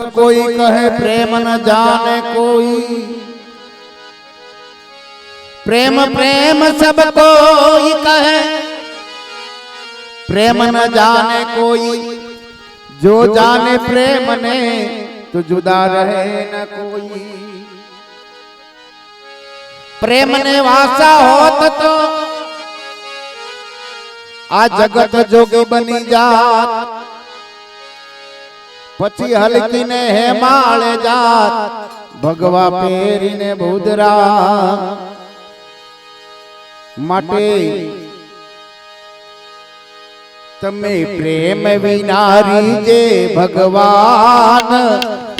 कोई कहे प्रेम न जाने कोई। प्रेम प्रेम सब कोई कहे। प्रेम न जाने कोई। जो जाने प्रेम ने तो जुदा रहे न कोई। प्रेम ने वासा होत तो आ जगत जोगी बनी जात। પછી હલકીને હેમાળે જાત ભગવા પહેરીને ભૂદરા માટે તમે પ્રેમ વિનારી જે ભગવાન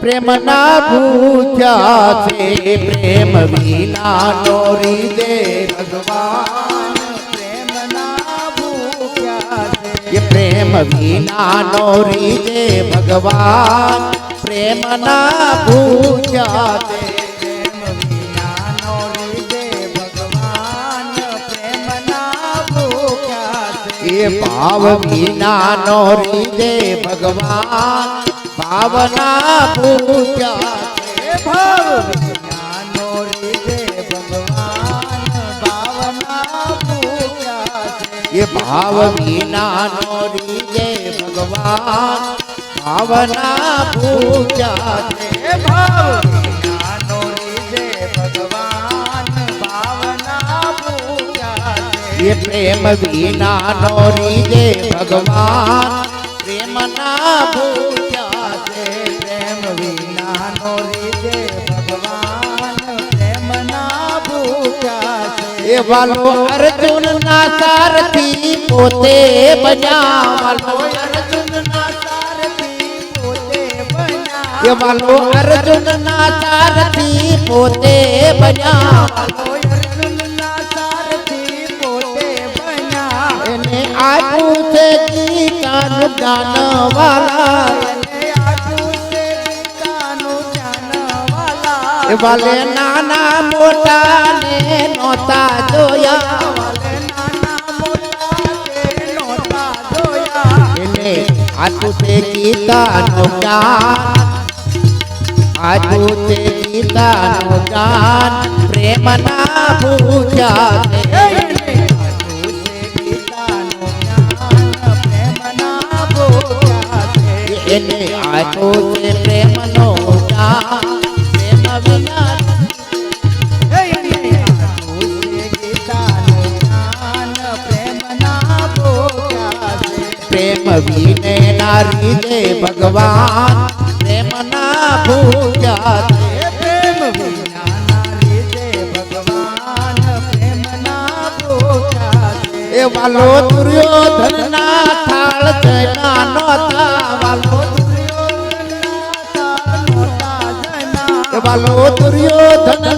પ્રેમના ભૂખ્યા છે પ્રેમ વિના નોરી દે ભગવાન પ્રેમ વિના નોરી દે ભગવાન પ્રેમના છે પ્રેમ વિના નો લીધે ભગવાન પ્રેમના છે. એ ભાવ વિના નોરી દે ભગવાન ભાવના પૂજા ભાવ એ ભાવ વિના નો રીજે ભગવાન ભાવના પૂજા છે ભાવ વિના નો લીધે ભગવાન ભાવના ભૂખ્યા છે. એ પ્રેમ વિના નો રીજે ભગવાન પ્રેમના ભૂખ્યા છે પ્રેમ વિના નો લીધે એ વાલો અર્જુન ના સારથી પોતે બન્યા વાલો અર્જુન ના સારથી પોતે બન્યા અર્જુન ના સારથી પોતે બન્યા. એને આપ્યું છે ગીતાનું જ્ઞાન વાલે નાના મોટા ને નહોતા જોયા વાલે નાના મોટા તે નહોતા જોયા. એને આપ્યું છે ગીતાનું જ્ઞાન આપ્યું છે ગીતાનું જ્ઞાન પ્રેમના ભૂખ્યા છે એને આપ્યું છે ગીતાનું જ્ઞાન પ્રેમના ભૂખ્યા છે. એને આપ્યું છે પ્રેમનો જ્ઞાન નારી દે ભગવાન પ્રેમના ભૂખ્યા છે એ વાલો દુર્યોધન ના થાળ જના નોતા વાલો વાલો દુર્યોધન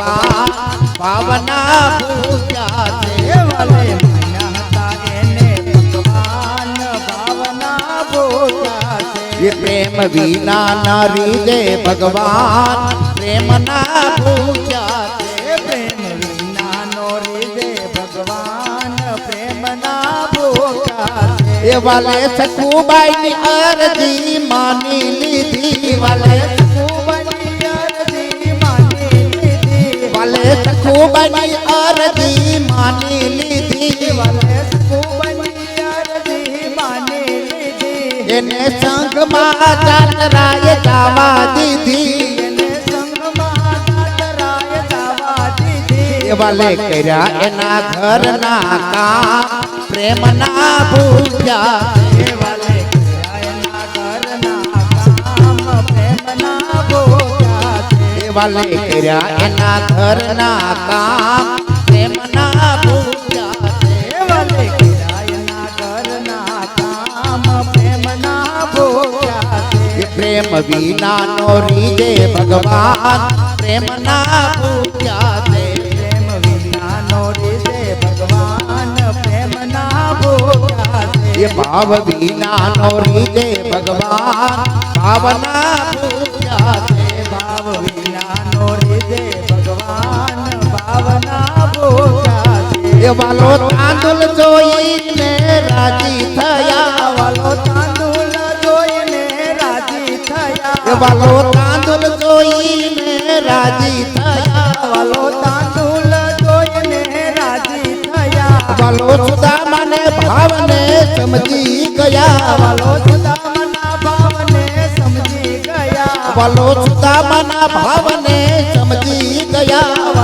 ભાવના ભૂખ્યા છે એ પ્રેમ વિના નારી દે ભગવાન પ્રેમના ભૂખ્યા છે પ્રેમ વિના નો રીદે ભગવાન પ્રેમ ના છે એ વાલે સખુબાઈ ની અરજી માની લીધી, વાલે बनी आरती माने ली वरस को संग माता राय दावा दी इने वाले करा एना घर ना का प्रेम ना भूल जा वाले क्रिया, एना घर ना काम प्रेम ना प्रेम बिना नोरी दे भगवान प्रेम ना भूजा दे। प्रेम बिना नोरी दे भगवान प्रेम ना भूजा दे भाव बिना नोरी दे भगवान, भावना ભોગા એ વાલો તાંદુલ જોઈને રાજી થયા વાલો તાંદુલ જોઈને રાજી થયા એ વાલો તાંદુલ જોઈને રાજી થયા વાલો તાંદુલ જોઈને રાજી થયા વાલો સુદામાને ભાવને સમજી ગયા વાલો સુદામના ભાવને સમજી ગયા વાલો સુદામાના ભાવને સમજી ગયા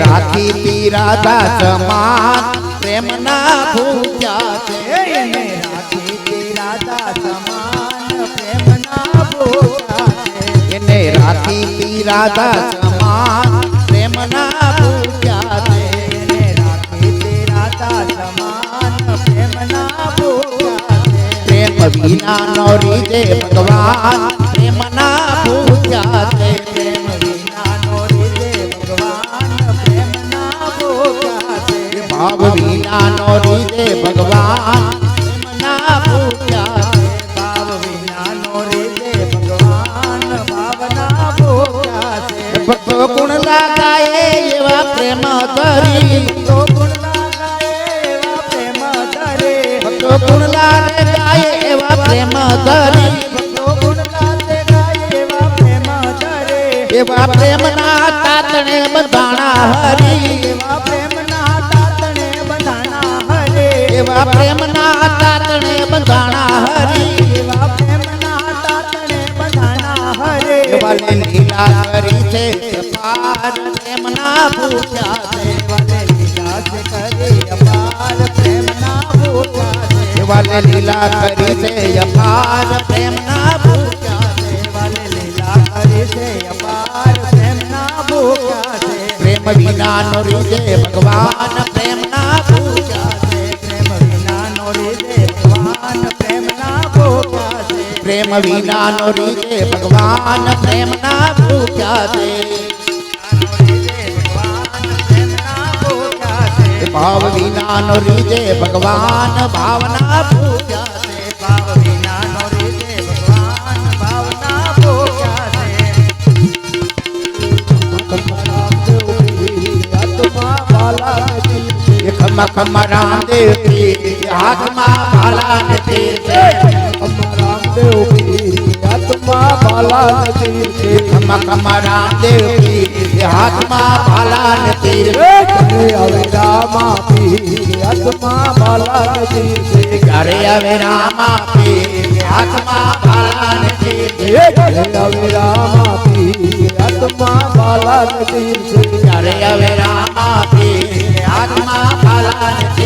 રાખી તી રાધા સમાન પ્રેમના ભૂખ્યા છે એને રાખી તે રાધા સમાન પ્રેમના ભોગા છે એને રાખી તી રાધા સમાન પ્રેમના ભૂખ્યા છે એને રાખી તે રાધા સમાન પ્રેમના ભોગા છે. પ્રેમ વિનાનો રીજે ભગવાન. પ્રેમના ભૂખ્યા છે વિનાનો રીજે ભગવાન પ્રેમના ભૂખ્યા ભાવ વિનાનો લાગાય એવા પ્રેમ ધરી પ્રેમ પ્રેમ પ્રેમ તાતણે બંધાણા હરી બંધાણા હરે એવા પ્રેમના તાતણે બંધાણા હરી એવા પ્રેમના તાતણે બંધાણા હરે એવાને લીલા કરી છે પાર પ્રેમના ભૂખ્યા છે વાલે લીલા છે કરે અપાર પ્રેમના ભૂખા છે એવાને લીલા કરી છે અપાર પ્રેમના ભૂખ્યા છે વાલે લીલા કરે છે અપાર પ્રેમના ભૂખા છે પ્રેમ વિનાનો રીજે ભગવાન પ્રેમના ભૂખ્યા ભોગા વિના નો રીતે ભગવાન પ્રેમ ના ભૂખ્યા છે. ભાવ વિનાનો રીજે ભગવાન ભાવના ભૂખ્યા છે. હાથમાં ભાલા રીતે रामदेव आत्मा बाला नतीर की खमक रामदेव पीर आत्मा भला नतीर घरे अवे रामा पीर आत्मा बाला नतीर की। घरे अवे रामा पीर आत्मा बाला नतीर की अवे रामा पीर आत्मा बाला नतीर की। घरे अवे रामा पीर की आत्मा बाला नतीर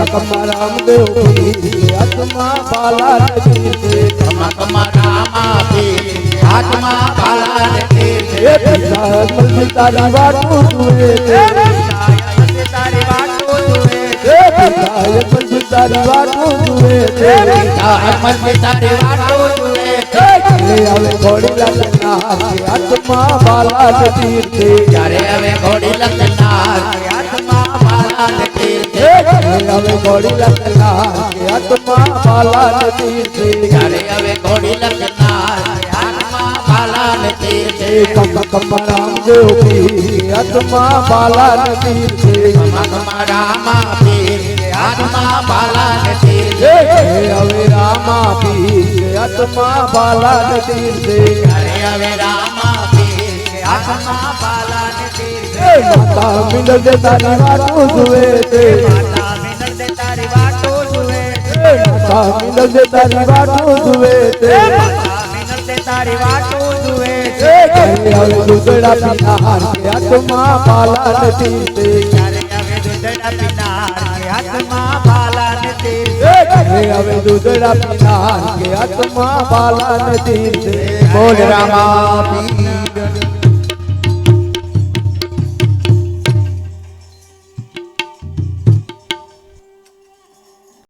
कमा कमा रामदेव पीर आत्मा पाला से कमा कमा राम आत्मा पाला पीर से ये तारी बात हुए थे साहब से तारी बात हुए थे साहब से तारी बात हुए थे हमें घोड़ी लगना आत्मा बाला पीर से अरे हमें घोड़ी लगना आत्मा बाला पीर હવે ઘોડી લખનાર હાથમાં બાલા તીર્થે ત્યારે હવે ઘોડી લખનાર હાથમાં બાલા તીર્થે કમ કમ હાથમાં બાલા રામા પીર હાથમાં બાલા ઘરે હવે રામા પીર હાથમાં બાલા તીર્થે ત્યારે હવે રામા પીર હાથમાં બાલા તીર્થે માતા મિલન દે તારી વાતો જુએ તે તારી જુએ તે મિનલ તારી વાટો જુએ ઘરે હવે દુધડા પીનાર કે હાથમાં બાલા તીર્થે ત્યારે હવે દૂધડા પીનાર હાર હાથમાં દુધડા પીનાર કે હાથમાં બાલા રામા પીર